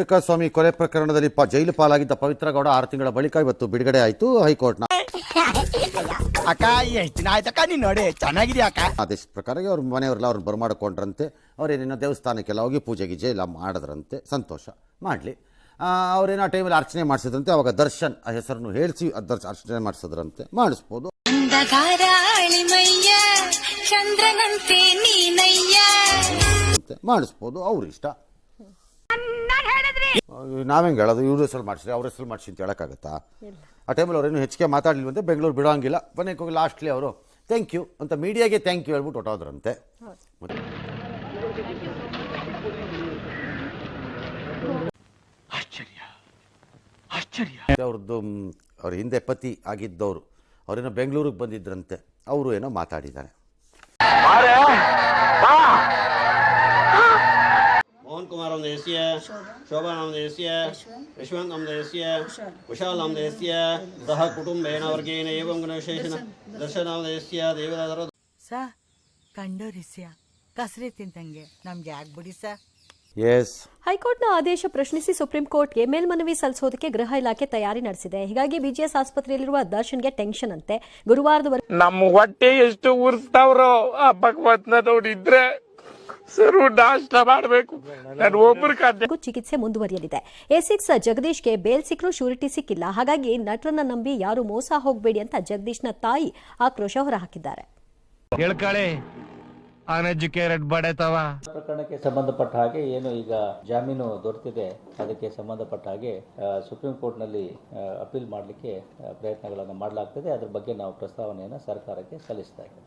ರೇಣುಕಾ ಸ್ವಾಮಿ ಕೊಲೆ ಪ್ರಕರಣದಲ್ಲಿ ಜೈಲು ಪಾಲಾಗಿದ್ದ ಪವಿತ್ರ ಗೌಡ ಆರು ತಿಂಗಳ ಬಳಿಕ ಇವತ್ತು ಬಿಡುಗಡೆ ಆಯಿತು ಹೈಕೋರ್ಟ್ನ. ಅಕ್ಕ ಎಷ್ಟು ದಿನ ಆಯ್ತಕ್ಕ ನೀನ್ ನೋಡಿ ಚೆನ್ನಾಗಿದ್ಯಾ ಅಕ್ಕ? ಆದೇಶದ ಪ್ರಕಾರ ಅವ್ರ ಮನೆಯವರೆಲ್ಲ ಅವ್ರನ್ನ ಬರಮಾಡಿಕೊಂಡ್ರಂತೆ. ಅವ್ರೇನೇನೋ ದೇವಸ್ಥಾನಕ್ಕೆಲ್ಲ ಹೋಗಿ ಪೂಜೆ ಗೀಜೆ ಎಲ್ಲ ಮಾಡಿದ್ರಂತೆ. ಸಂತೋಷ. ಮಾಡಲಿ. ಅವ್ರೇನೋ ಆ ಟೈಮಲ್ಲಿ ಅರ್ಚನೆ ಮಾಡಿಸಿದ್ರಂತೆ. ಅವಾಗ ದರ್ಶನ್ ಆ ಹೆಸರನ್ನು ಹೇಳಿಸಿ ದರ್ಶ ಅರ್ಚನೆ ಮಾಡಿಸಿದ್ರಂತೆ. ಮಾಡಿಸ್ಬೋದು. ಮಾಡಿಸ್ಬೋದು. ಅವ್ರ ಇಷ್ಟ. ನಾವೇಂಗೆ ಹೇಳೋದು? ಇವ್ರ ಹೆಸರು ಮಾಡಿಸ್ರಿ ಅವ್ರ ಹೆಸರು ಮಾಡಿಸಿ ಅಂತ ಹೇಳೋಕ್ಕಾಗತ್ತಾ? ಆ ಟೈಮಲ್ಲಿ ಅವ್ರೇನು ಹೆಚ್ಚಿಗೆ ಅಂತ ಬೆಂಗಳೂರು ಬಿಡೋಂಗಿಲ್ಲ. ಕೊನೆಗೆ ಹೋಗಿ ಲಾಸ್ಟ್ಲಿ ಅವರು ಥ್ಯಾಂಕ್ ಯು ಅಂತ ಮೀಡಿಯಾಗೆ ಥ್ಯಾಂಕ್ ಯು ಹೇಳ್ಬಿಟ್ಟು ಹೊಟ್ಟೋದ್ರಂತೆ ಅವ್ರದ್ದು ಮ್, ಅವ್ರ ಹಿಂದೆ ಪತಿ ಆಗಿದ್ದವರು ಅವರೇನೋ ಬೆಂಗಳೂರಿಗೆ ಬಂದಿದ್ರಂತೆ. ಅವರು ಏನೋ ಮಾತಾಡಿದ್ದಾರೆ. ಯಶವಂತ್ ನಾಮಧೇಯಸ್ಯ ಕುಶಾಲ್ ನಾಮಧೇಯಸ್ಯ ಸಹ ಕುಟುಂಬೇನ ವರ್ಗೇಣ ಏವಂ ಗುಣವಿಶೇಷಣ ದರ್ಶನ ನಾಮಧೇಯಸ್ಯ ಸಾ ಕಂಡೋರಿಸ್ಯ ಕಸರಿ ತಿಂತಂಗೆ ನಮ್ಗೆ ಆಗ್ಬಿಡಿ ಸ ಎಸ್ ಹೈಕೋರ್ಟ್ನ ಆದೇಶ ಪ್ರಶ್ನಿಸಿ ಸುಪ್ರೀಂ ಕೋರ್ಟ್ಗೆ ಮೇಲ್ಮನವಿ ಸಲ್ಲಿಸೋದಕ್ಕೆ ಗೃಹ ಇಲಾಖೆ ತಯಾರಿ ನಡೆಸಿದೆ. ಹೀಗಾಗಿ ಬಿಜಿಎಸ್ ಆಸ್ಪತ್ರೆಯಲ್ಲಿರುವ ದರ್ಶನ್ಗೆ ಟೆನ್ಷನ್ ಅಂತೆ. ಗುರುವಾರದವರೆಗೆ ನಮ್ಮ ಹೊಟ್ಟೆ ಎಷ್ಟು ಉರ್ಸ್ತಾವ್ರೋ ಆ ಭಗವತ್ನ ನೋಡಿದ್ರೆ ಮಾಡ್ಬೇಕು. ನಾನು ಚಿಕಿತ್ಸೆ ಮುಂದುವರಿಯಲಿದೆ. ಎಸಿಕ್ಸ್ ಸಿಕ್ಸ್ ಜಗದೀಶ್ಗೆ ಬೇಲ್ ಸಿಕ್ಕರೂ ಶೂರಿಟಿ ಸಿಕ್ಕಿಲ್ಲ. ಹಾಗಾಗಿ ನಟರನ್ನ ನಂಬಿ ಯಾರು ಮೋಸ ಹೋಗಬೇಡಿ ಅಂತ ಜಗದೀಶ್ನ ತಾಯಿ ಆಕ್ರೋಶ ಹೊರಹಾಕಿದ್ದಾರೆ. ಹಾಕಿದ್ದಾರೆ ಅನ್ಎಜುಕೇಟೆಡ್ ಬಡತವ. ಪ್ರಕರಣಕ್ಕೆ ಸಂಬಂಧಪಟ್ಟ ಹಾಗೆ ಏನು ಈಗ ಜಾಮೀನು ದೊರೆತಿದೆ. ಅದಕ್ಕೆ ಸಂಬಂಧಪಟ್ಟ ಹಾಗೆ ಸುಪ್ರೀಂ ಕೋರ್ಟ್ನಲ್ಲಿ ಅಪೀಲ್ ಮಾಡಲಿಕ್ಕೆ ಪ್ರಯತ್ನಗಳನ್ನು ಮಾಡಲಾಗ್ತದೆ. ಅದ್ರ ಬಗ್ಗೆ ನಾವು ಪ್ರಸ್ತಾವನೆಯನ್ನು ಸರ್ಕಾರಕ್ಕೆ ಸಲ್ಲಿಸ್ತಾ ಇದ್ದೇವೆ.